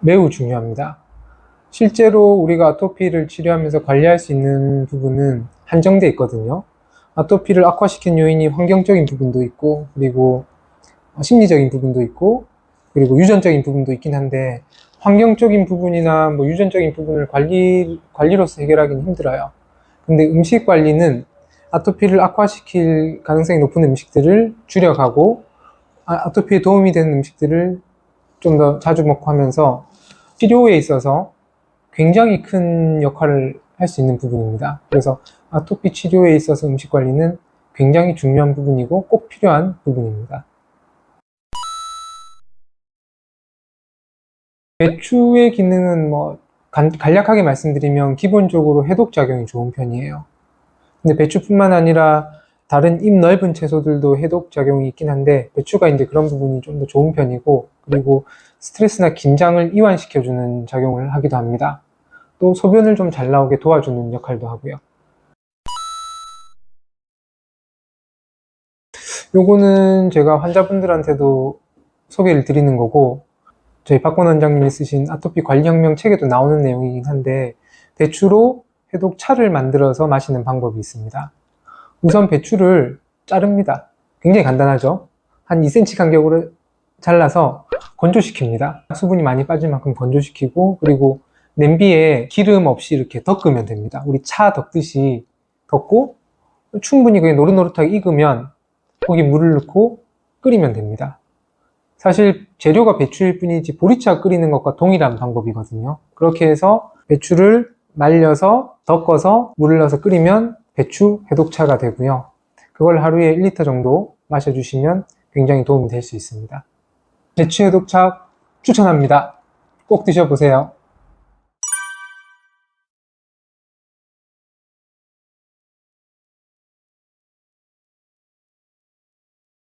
매우 중요합니다. 실제로 우리가 아토피를 치료하면서 관리할 수 있는 부분은 한정돼 있거든요. 아토피를 악화시킨 요인이 환경적인 부분도 있고, 그리고 심리적인 부분도 있고, 그리고 유전적인 부분도 있긴 한데, 환경적인 부분이나 뭐 유전적인 부분을 관리, 관리로서 해결하기는 힘들어요. 근데 음식 관리는 아토피를 악화시킬 가능성이 높은 음식들을 줄여가고, 아, 아토피에 도움이 되는 음식들을 좀 더 자주 먹고 하면서 치료에 있어서 굉장히 큰 역할을 할 수 있는 부분입니다. 그래서 아토피 치료에 있어서 음식 관리는 굉장히 중요한 부분이고 꼭 필요한 부분입니다. 배추의 기능은 뭐 간, 간략하게 말씀드리면 기본적으로 해독 작용이 좋은 편이에요. 근데 배추뿐만 아니라 다른 입 넓은 채소들도 해독 작용이 있긴 한데 배추가 이제 그런 부분이 좀 더 좋은 편이고 그리고 스트레스나 긴장을 이완시켜주는 작용을 하기도 합니다. 또 소변을 좀 잘 나오게 도와주는 역할도 하고요. 요거는 제가 환자분들한테도 소개를 드리는 거고 저희 박권 원장님이 쓰신 아토피 관리혁명 책에도 나오는 내용이긴 한데 배추로 해독차를 만들어서 마시는 방법이 있습니다. 우선 배추를 자릅니다. 굉장히 간단하죠? 한 2cm 간격으로 잘라서 건조시킵니다. 수분이 많이 빠질 만큼 건조시키고 그리고 냄비에 기름 없이 이렇게 덮으면 됩니다. 우리 차 덮듯이 덮고 충분히 그게 노릇노릇하게 익으면 거기 물을 넣고 끓이면 됩니다. 사실 재료가 배추일 뿐이지 보리차 끓이는 것과 동일한 방법이거든요. 그렇게 해서 배추를 말려서 덮어서 물을 넣어서 끓이면 배추 해독차가 되고요. 그걸 하루에 1리터 정도 마셔주시면 굉장히 도움이 될 수 있습니다. 배추 해독차 추천합니다. 꼭 드셔보세요.